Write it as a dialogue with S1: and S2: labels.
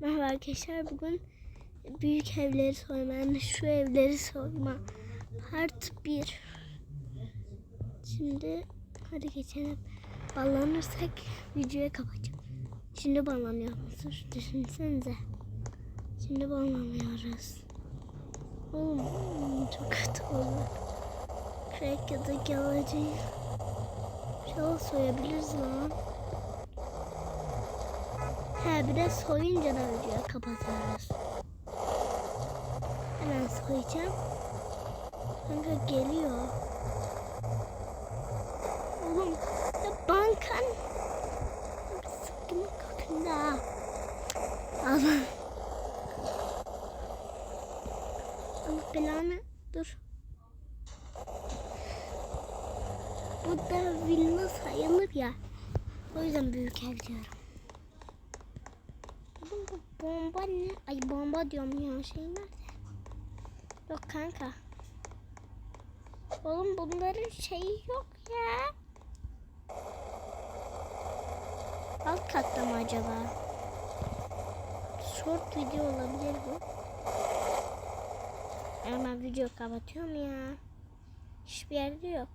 S1: Merhaba arkadaşlar bugün büyük evleri soyma yani şu evleri soyma part 1 Şimdi hadi geçelim. Ballanırsak videoyu kapatacağım. Şimdi ballanıyor musunuz düşünsenize. Şimdi ballanıyoruz. Oğlum çok kötü oldu. Crack ya da geleceği Şöyle soyabiliriz lan He bir de soyunca da videoyu kapatıyoruz. Hemen soyacağım. Kanka geliyor. Oğlum ya bankan. Sıkkın kokunda. Allah. Allah belanı. Dur. Bu da villa sayılır ya. O yüzden büyük ev diyorum. Bomba ne? Ay bomba diyorum ya şey nerede? Yok kanka. Oğlum bunların şeyi yok ya. Alt katta mı acaba? Short video olabilir bu. Ama video kapatıyorum ya. Hiçbir yerde yok.